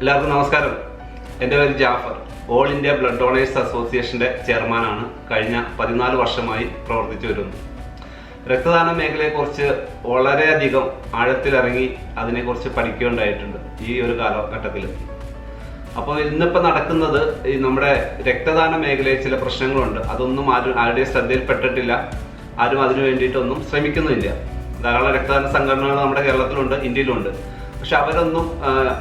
എല്ലാവർക്കും നമസ്കാരം. എന്റെ പേര് Jafar. All India blood donors chairman ചെയർമാനാണ്. കഴിഞ്ഞ പതിനാല് വർഷമായി പ്രവർത്തിച്ചു വരുന്നത് രക്തദാന മേഖലയെക്കുറിച്ച് വളരെയധികം ആഴത്തിലിറങ്ങി അതിനെക്കുറിച്ച് പഠിക്കുകയുണ്ടായിട്ടുണ്ട് ഈ ഒരു കാലഘട്ടത്തിൽ അപ്പോൾ ഇന്നിപ്പോൾ നടക്കുന്നത് ഈ നമ്മുടെ രക്തദാന മേഖലയിൽ ചില പ്രശ്നങ്ങളുണ്ട്. അതൊന്നും ആരും ആരുടെയും ശ്രദ്ധയിൽപ്പെട്ടിട്ടില്ല. ആരും അതിനു വേണ്ടിയിട്ടൊന്നും ശ്രമിക്കുന്നുമില്ല. ധാരാളം രക്തദാന സംഘടനകൾ നമ്മുടെ കേരളത്തിലുണ്ട് ഇന്ത്യയിലുണ്ട്. പക്ഷെ അവരൊന്നും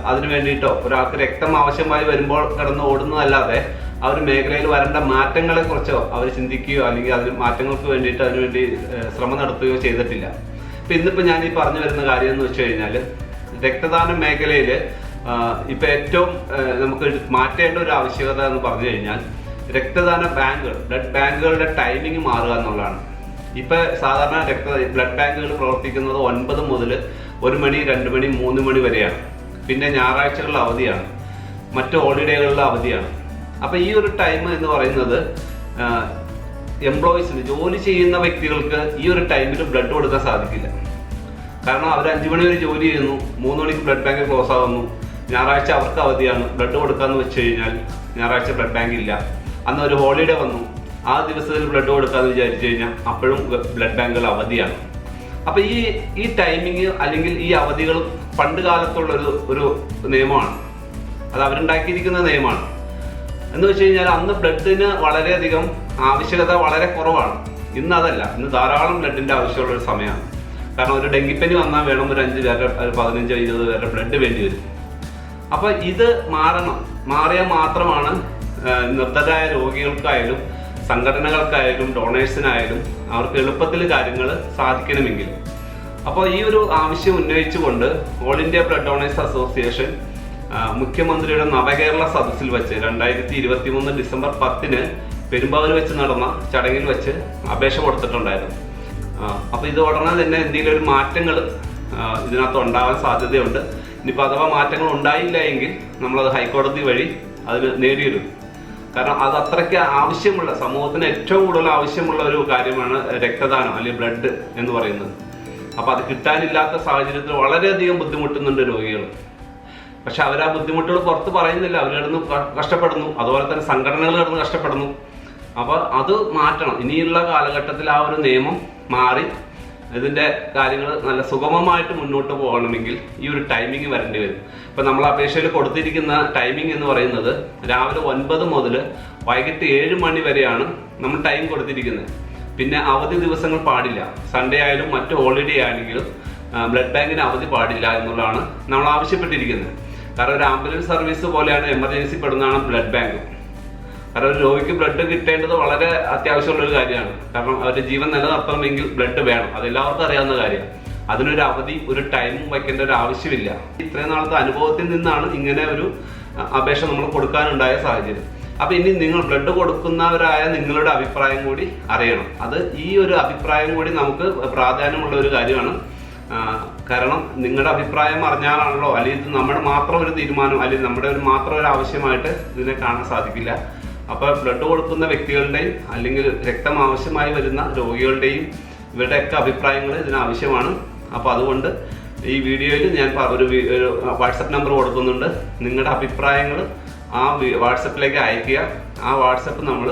അതിനു വേണ്ടിയിട്ടോ ഒരാൾക്ക് രക്തം ആവശ്യമായി വരുമ്പോൾ കിടന്ന് ഓടുന്നതല്ലാതെ ആ ഒരു മേഖലയിൽ വരേണ്ട മാറ്റങ്ങളെ കുറിച്ചോ അവർ ചിന്തിക്കുകയോ അല്ലെങ്കിൽ അതിന് മാറ്റങ്ങൾക്ക് വേണ്ടിയിട്ട് അതിനുവേണ്ടി ശ്രമം നടത്തുകയോ ചെയ്തിട്ടില്ല. ഇപ്പൊ ഇന്നിപ്പോ ഞാൻ ഈ പറഞ്ഞു വരുന്ന കാര്യം എന്ന് വെച്ച് കഴിഞ്ഞാൽ രക്തദാന മേഖലയിൽ ഇപ്പൊ ഏറ്റവും നമുക്ക് മാറ്റേണ്ട ഒരു ആവശ്യകത എന്ന് പറഞ്ഞു കഴിഞ്ഞാൽ രക്തദാന ബാങ്കുകൾ ബ്ലഡ് ബാങ്കുകളുടെ ടൈമിംഗ് മാറുക എന്നുള്ളതാണ്. ഇപ്പൊ സാധാരണ രക്ത ബ്ലഡ് ബാങ്കുകൾ പ്രവർത്തിക്കുന്നത് ഒൻപത് മുതൽ ഒരു മണി രണ്ട് മണി മൂന്ന് മണി വരെയാണ്. പിന്നെ ഞായറാഴ്ചകളിൽ അവധിയാണ്. മറ്റു ഹോളിഡേകളിൽ അവധിയാണ്. അപ്പോൾ ഈ ഒരു ടൈം എന്ന് പറയുന്നത് എംപ്ലോയീസിന് ജോലി ചെയ്യുന്ന വ്യക്തികൾക്ക് ഈ ഒരു ടൈമിൽ ബ്ലഡ് കൊടുക്കാൻ സാധിക്കില്ല. കാരണം അവർ അഞ്ചു മണി വരെ ജോലി ചെയ്യുന്നു മൂന്ന് മണിക്ക് ബ്ലഡ് ബാങ്ക് ക്ലോസ് ആകുന്നു ഞായറാഴ്ച അവർക്ക് അവധിയാണ്. ബ്ലഡ് കൊടുക്കാന്ന് വെച്ച് കഴിഞ്ഞാൽ ഞായറാഴ്ച ബ്ലഡ് ബാങ്ക് ഇല്ല. അന്ന് ഒരു ഹോളിഡേ വന്നു. ആ ദിവസത്തിൽ ബ്ലഡ് കൊടുക്കാമെന്ന് വിചാരിച്ചു കഴിഞ്ഞാൽ അപ്പോഴും ബ്ലഡ് ബാങ്കുകൾ അവധിയാണ്. അപ്പൊ ഈ ഈ ടൈമിങ് അല്ലെങ്കിൽ ഈ അവധികൾ പണ്ട് കാലത്തുള്ള ഒരു ഒരു നിയമമാണ്. അത് അവരുണ്ടാക്കിയിരിക്കുന്ന നിയമമാണ്. എന്ന് വെച്ച് കഴിഞ്ഞാൽ അന്ന് ബ്ലഡിന് വളരെയധികം ആവശ്യകത വളരെ കുറവാണ്. ഇന്ന് അതല്ല. ഇന്ന് ധാരാളം ബ്ലഡിന്റെ ആവശ്യമുള്ള ഒരു സമയമാണ്. കാരണം ഒരു ഡെങ്കിപ്പനി വന്നാൽ വേണം ഒരു അഞ്ച് പേരുടെ ഒരു പതിനഞ്ചോ ഇരുപത് പേരുടെ ബ്ലഡ് വേണ്ടി വരും. അപ്പൊ ഇത് മാറണം. മാറിയാൽ മാത്രമാണ് നിർദ്ധരായ രോഗികൾക്കായാലും സംഘടനകൾക്കായാലും ഡൊണേഴ്സിനായാലും അവർക്ക് എളുപ്പത്തിൽ കാര്യങ്ങൾ സാധിക്കണമെങ്കിൽ. അപ്പോൾ ഈ ഒരു ആവശ്യം ഉന്നയിച്ചുകൊണ്ട് all India blood donors association മുഖ്യമന്ത്രിയുടെ നവകേരള സദസ്സിൽ വെച്ച് രണ്ടായിരത്തി ഇരുപത്തി മൂന്ന് ഡിസംബർ പത്തിന് പെരുമ്പാവൂർ വെച്ച് നടന്ന ചടങ്ങിൽ വെച്ച് അപേക്ഷ കൊടുത്തിട്ടുണ്ടായിരുന്നു. അപ്പോൾ ഇത് ഉടനെ തന്നെ എന്തെങ്കിലും ഒരു മാറ്റങ്ങൾ ഇതിനകത്ത് ഉണ്ടാവാൻ സാധ്യതയുണ്ട്. ഇനിയിപ്പോൾ അഥവാ മാറ്റങ്ങൾ ഉണ്ടായില്ല എങ്കിൽ നമ്മളത് ഹൈക്കോടതി വഴി അതിന് നേടിയെടുക്കും കാരണം അത് അത്രയ്ക്ക് ആവശ്യമുള്ള സമൂഹത്തിന് ഏറ്റവും കൂടുതൽ ആവശ്യമുള്ള ഒരു കാര്യമാണ് രക്തദാനം അല്ലെങ്കിൽ ബ്ലഡ് എന്ന് പറയുന്നത്. അപ്പൊ അത് കിട്ടാനില്ലാത്ത സാഹചര്യത്തിൽ വളരെയധികം ബുദ്ധിമുട്ടുന്നുണ്ട് രോഗികൾ. പക്ഷെ അവർ ആ ബുദ്ധിമുട്ടുകൾ പുറത്ത് പറയുന്നില്ല. അവർ കിടന്ന് കഷ്ടപ്പെടുന്നു. അതുപോലെ തന്നെ സംഘടനകൾ കിടന്ന് കഷ്ടപ്പെടുന്നു. അപ്പോൾ അത് മാറ്റണം. ഇനിയുള്ള കാലഘട്ടത്തിൽ ആ ഒരു നിയമം മാറി ഇതിന്റെ കാര്യങ്ങൾ നല്ല സുഗമമായിട്ട് മുന്നോട്ട് പോകണമെങ്കിൽ ഈ ഒരു ടൈമിംഗ് വരേണ്ടി വരും. ഇപ്പൊ നമ്മൾ അപേക്ഷയിൽ കൊടുത്തിരിക്കുന്ന ടൈമിംഗ് എന്ന് പറയുന്നത് രാവിലെ ഒൻപത് മുതൽ വൈകിട്ട് ഏഴ് മണി വരെയാണ് നമ്മൾ ടൈം കൊടുത്തിരിക്കുന്നത്. പിന്നെ അവധി ദിവസങ്ങൾ പാടില്ല. സൺഡേ ആയാലും മറ്റു ഹോളിഡേ ആണെങ്കിലും ബ്ലഡ് ബാങ്കിന് അവധി പാടില്ല എന്നുള്ളതാണ് നമ്മൾ ആവശ്യപ്പെട്ടിരിക്കുന്നത്. കാരണം ഒരു ആംബുലൻസ് സർവീസ് പോലെയാണ് എമർജൻസി പെടുന്നതാണ് ബ്ലഡ് ബാങ്ക് കാരണം ഒരു രോഗിക്ക് ബ്ലഡ് കിട്ടേണ്ടത് വളരെ അത്യാവശ്യമുള്ള ഒരു കാര്യമാണ്. കാരണം അവരുടെ ജീവൻ നിലനിർത്തണമെങ്കിൽ ബ്ലഡ് വേണം. അതെല്ലാവർക്കും അറിയാവുന്ന കാര്യമാണ് അതിനൊരു അവധി ഒരു ടൈമും വയ്ക്കേണ്ട ഒരു ആവശ്യമില്ല. ഇത്രയും നാളത്തെ അനുഭവത്തിൽ നിന്നാണ് ഇങ്ങനെ ഒരു അപേക്ഷ നമ്മൾ കൊടുക്കാനുണ്ടായ സാഹചര്യം. അപ്പൊ ഇനി നിങ്ങൾ ബ്ലഡ് കൊടുക്കുന്നവരായ നിങ്ങളുടെ അഭിപ്രായം കൂടി അറിയണം. അത് ഈ ഒരു അഭിപ്രായം കൂടി നമുക്ക് പ്രാധാന്യമുള്ള ഒരു കാര്യമാണ്. കാരണം നിങ്ങളുടെ അഭിപ്രായം അറിഞ്ഞാലാണല്ലോ അല്ലെങ്കിൽ ഇത് നമ്മുടെ മാത്രം ഒരു തീരുമാനം അല്ലെങ്കിൽ നമ്മുടെ ഒരു മാത്രം ഒരു ആവശ്യമായിട്ട് ഇതിനെ കാണാൻ സാധിക്കില്ല. അപ്പൊ ബ്ലഡ് കൊടുക്കുന്ന വ്യക്തികളുടെയും അല്ലെങ്കിൽ രക്തം ആവശ്യമായി വരുന്ന രോഗികളുടെയും ഇവരുടെയൊക്കെ അഭിപ്രായങ്ങൾ ഇതിനാവശ്യമാണ്. അപ്പൊ അതുകൊണ്ട് ഈ വീഡിയോയിൽ ഞാൻ ഒരു വാട്സപ്പ് നമ്പർ കൊടുക്കുന്നുണ്ട്. നിങ്ങളുടെ അഭിപ്രായങ്ങൾ ആ വാട്സപ്പിലേക്ക് അയക്കുക ആ വാട്സപ്പ് നമ്മൾ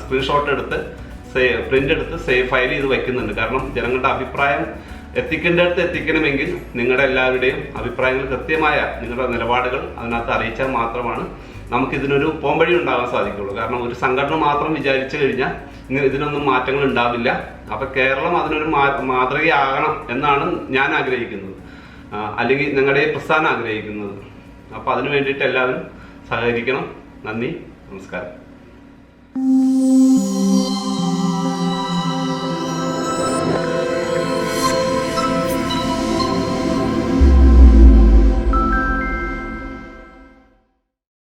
സ്ക്രീൻഷോട്ട് എടുത്ത് സേ പ്രിന്റ് എടുത്ത് സേവ് ഫയൽ ചെയ്ത് വയ്ക്കുന്നുണ്ട് കാരണം ജനങ്ങളുടെ അഭിപ്രായം എത്തിക്കേണ്ടടുത്ത് എത്തിക്കണമെങ്കിൽ നിങ്ങളുടെ എല്ലാവരുടെയും അഭിപ്രായങ്ങൾ കൃത്യമായ നിങ്ങളുടെ നിലപാടുകൾ അതിനകത്ത് അറിയിച്ചാൽ മാത്രമാണ് നമുക്ക് ഇതിനൊരു പോംവഴി ഉണ്ടാകാൻ സാധിക്കുള്ളൂ. കാരണം ഒരു സംഘടന മാത്രം വിചാരിച്ചു കഴിഞ്ഞാൽ ഇതിനൊന്നും മാറ്റങ്ങൾ ഉണ്ടാവില്ല. അപ്പൊ കേരളം അതിനൊരു മാതൃകയാകണം എന്നാണ് ഞാൻ ആഗ്രഹിക്കുന്നത്. അല്ലെങ്കിൽ ഞങ്ങളുടെ പ്രസ്ഥാനം ആഗ്രഹിക്കുന്നത്. അപ്പൊ അതിനു വേണ്ടിയിട്ട് എല്ലാവരും സഹകരിക്കണം. നന്ദി. നമസ്കാരം.